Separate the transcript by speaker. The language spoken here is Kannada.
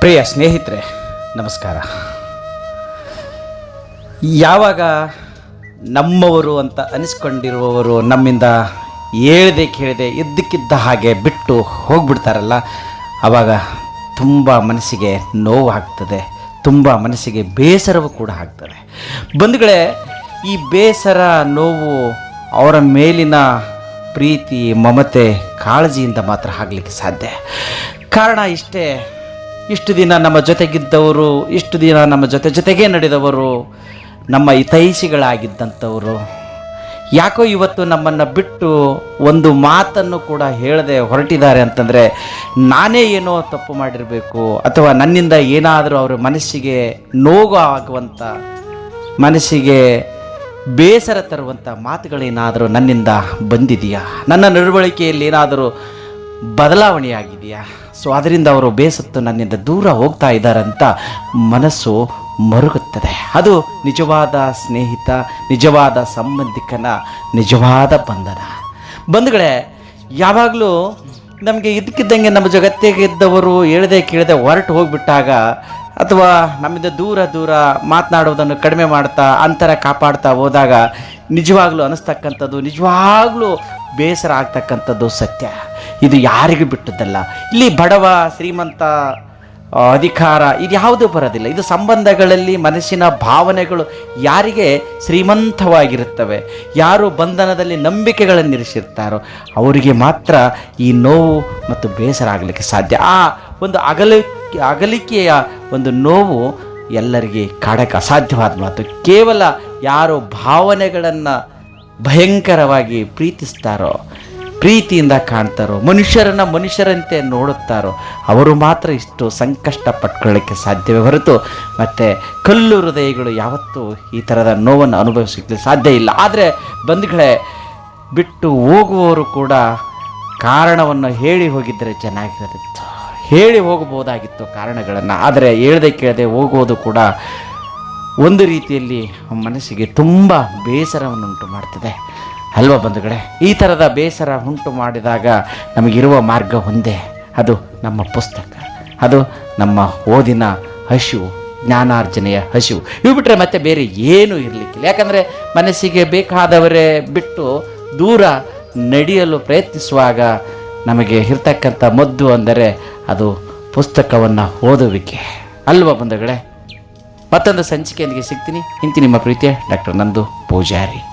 Speaker 1: ಪ್ರಿಯ ಸ್ನೇಹಿತರೆ, ನಮಸ್ಕಾರ. ಯಾವಾಗ ನಮ್ಮವರು ಅಂತ ಅನಿಸ್ಕೊಂಡಿರುವವರು ನಮ್ಮಿಂದ ಹೇಳ್ದೆ ಕೇಳದೆ ಇದ್ದಕ್ಕಿದ್ದ ಹಾಗೆ ಬಿಟ್ಟು ಹೋಗ್ಬಿಡ್ತಾರಲ್ಲ ಆವಾಗ ತುಂಬ ಮನಸ್ಸಿಗೆ ನೋವು ಆಗ್ತದೆ ತುಂಬ ಮನಸ್ಸಿಗೆ ಬೇಸರವೂ ಕೂಡ ಆಗ್ತದೆ. ಬಂಧುಗಳೇ, ಈ ಬೇಸರ, ನೋವು ಅವರ ಮೇಲಿನ ಪ್ರೀತಿ, ಮಮತೆ, ಕಾಳಜಿಯಿಂದ ಮಾತ್ರ ಆಗಲಿಕ್ಕೆ ಸಾಧ್ಯ. ಕಾರಣ ಇಷ್ಟೇ ಇಷ್ಟು ದಿನ ನಮ್ಮ ಜೊತೆಗಿದ್ದವರು, ಇಷ್ಟು ದಿನ ನಮ್ಮ ಜೊತೆ ಜೊತೆಗೇ ನಡೆದವರು, ನಮ್ಮ ಹಿತೈಷಿಗಳಾಗಿದ್ದಂಥವರು. ಯಾಕೋ ಇವತ್ತು ನಮ್ಮನ್ನು ಬಿಟ್ಟು ಒಂದು ಮಾತನ್ನು ಕೂಡ ಹೇಳದೆ ಹೊರಟಿದ್ದಾರೆ ಅಂತಂದರೆ, ನಾನೇ ಏನೋ ತಪ್ಪು ಮಾಡಿರಬೇಕು, ಅಥವಾ ನನ್ನಿಂದ ಏನಾದರೂ ಅವರ ಮನಸ್ಸಿಗೆ ನೋವು ಆಗುವಂಥ ಮನಸ್ಸಿಗೆ ಬೇಸರ ತರುವಂಥ ಮಾತುಗಳೇನಾದರೂ ನನ್ನಿಂದ ಬಂದಿದೆಯಾ? ನನ್ನ ನಡವಳಿಕೆಯಲ್ಲಿ ಏನಾದರೂ ಬದಲಾವಣೆಯಾಗಿದೆಯಾ? ಸೊ ಅದರಿಂದ ಅವರು ಬೇಸತ್ತು ನನ್ನಿಂದ ದೂರ ಹೋಗ್ತಾ ಇದ್ದಾರಂತ ಮನಸ್ಸು ಮರುಗುತ್ತದೆ. ಅದು ನಿಜವಾದ ಸ್ನೇಹಿತ, ನಿಜವಾದ ಸಂಬಂಧಿಕನ, ನಿಜವಾದ ಬಂಧನ. ಬಂಧುಗಳೇ, ಯಾವಾಗಲೂ ನಮಗೆ ಇದಕ್ಕಿದ್ದಂಗೆ ನಮ್ಮ ಜಗತ್ತಿಗೆ ಇದ್ದವರು ಹೇಳದೆ ಕೇಳದೆ ಹೊರಟು ಹೋಗಿಬಿಟ್ಟಾಗ ಅಥವಾ ನಮ್ಮಿಂದ ದೂರ ದೂರ ಮಾತನಾಡೋದನ್ನು ಕಡಿಮೆ ಮಾಡ್ತಾ, ಅಂತರ ಕಾಪಾಡ್ತಾ ಹೋದಾಗ ನಿಜವಾಗ್ಲೂ ಅನಿಸ್ತಕ್ಕಂಥದ್ದು, ನಿಜವಾಗ್ಲೂ ಬೇಸರ ಆಗ್ತಕ್ಕಂಥದ್ದು ಸತ್ಯ. ಇದು ಯಾರಿಗೂ ಬಿಟ್ಟದ್ದಲ್ಲ? ಇಲ್ಲಿ ಬಡವ, ಶ್ರೀಮಂತ ಅಧಿಕಾರ, ಇದು ಯಾವುದೂ ಬರೋದಿಲ್ಲ. ಇದು ಸಂಬಂಧಗಳಲ್ಲಿ ಮನಸ್ಸಿನ ಭಾವನೆಗಳು ಯಾರಿಗೆ ಶ್ರೀಮಂತವಾಗಿರುತ್ತವೆ? ಯಾರು ಬಂಧನದಲ್ಲಿ ನಂಬಿಕೆಗಳನ್ನು ಇರಿಸಿರ್ತಾರೋ, ಅವರಿಗೆ ಮಾತ್ರ ಈ ನೋವು ಮತ್ತು ಬೇಸರ ಆಗಲಿಕ್ಕೆ ಸಾಧ್ಯ. ಆ ಒಂದು ಅಗಲ, ಅಗಲಿಕೆಯ ಒಂದು ನೋವು ಎಲ್ಲರಿಗೆ ಕಾಡಕ್ಕೆ ಅಸಾಧ್ಯವಾದ ಮಾತು. ಕೇವಲ ಯಾರು ಭಾವನೆಗಳನ್ನು ಭಯಂಕರವಾಗಿ ಪ್ರೀತಿಸ್ತಾರೋ ಪ್ರೀತಿಯಿಂದ ಕಾಣ್ತಾರೋ, ಮನುಷ್ಯರನ್ನು ಮನುಷ್ಯರಂತೆ ನೋಡುತ್ತಾರೋ, ಅವರು ಮಾತ್ರ ಇಷ್ಟು ಸಂಕಷ್ಟ ಪಟ್ಕೊಳ್ಳೋಕ್ಕೆ ಸಾಧ್ಯವೇ ಹೊರತು ಮತ್ತು ಕಲ್ಲು ಹೃದಯಗಳು ಯಾವತ್ತೂ ಈ ಥರದ ನೋವನ್ನು ಅನುಭವಿಸಲಿಕ್ಕೆ ಸಾಧ್ಯ ಇಲ್ಲ. ಆದರೆ ಬಂಧುಗಳೇ, ಬಿಟ್ಟು ಹೋಗುವವರು ಕೂಡ ಕಾರಣವನ್ನು ಹೇಳಿ ಹೋಗಿದ್ದರೆ ಚೆನ್ನಾಗಿರುತ್ತೆ. ಹೇಳಿ ಹೋಗಬಹುದಾಗಿತ್ತು ಕಾರಣಗಳನ್ನು. ಆದರೆ ಹೇಳ್ದೆ ಕೇಳದೆ ಹೋಗುವುದು ಕೂಡ ಒಂದು ರೀತಿಯಲ್ಲಿ ಮನಸ್ಸಿಗೆ ತುಂಬ ಬೇಸರವನ್ನುಂಟು ಮಾಡ್ತದೆ. ಅಲ್ವಾ ಬಂಧುಗಳೇ? ಈ ಥರದ ಬೇಸರ ಉಂಟು ಮಾಡಿದಾಗ ನಮಗಿರುವ ಮಾರ್ಗ ಒಂದೇ. ಅದು ನಮ್ಮ ಪುಸ್ತಕ. ಅದು ನಮ್ಮ ಓದಿನ ಹಸಿವು, ಜ್ಞಾನಾರ್ಜನೆಯ ಹಸಿವು. ಇವು ಬಿಟ್ಟರೆ ಮತ್ತೆ ಬೇರೆ ಏನೂ ಇರಲಿಕ್ಕಿಲ್ಲ. ಯಾಕಂದರೆ ಮನಸ್ಸಿಗೆ ಬೇಕಾದವರೇ ಬಿಟ್ಟು ದೂರ ನಡೆಯಲು ಪ್ರಯತ್ನಿಸುವಾಗ ನಮಗೆ ಇರ್ತಕ್ಕಂಥ ಮದ್ದು ಅಂದರೆ ಅದು ಪುಸ್ತಕವನ್ನು ಓದುವಿಕೆ. ಅಲ್ವಾ ಬಂಧುಗಳೇ? ಮತ್ತೊಂದು ಸಂಚಿಕೆಯೊಂದಿಗೆ ಸಿಗ್ತೀನಿ. ಇಂತಿ ನಿಮ್ಮ ಪ್ರೀತಿಯ ಡಾಕ್ಟರ್ ನಂದು ಪೂಜಾರಿ.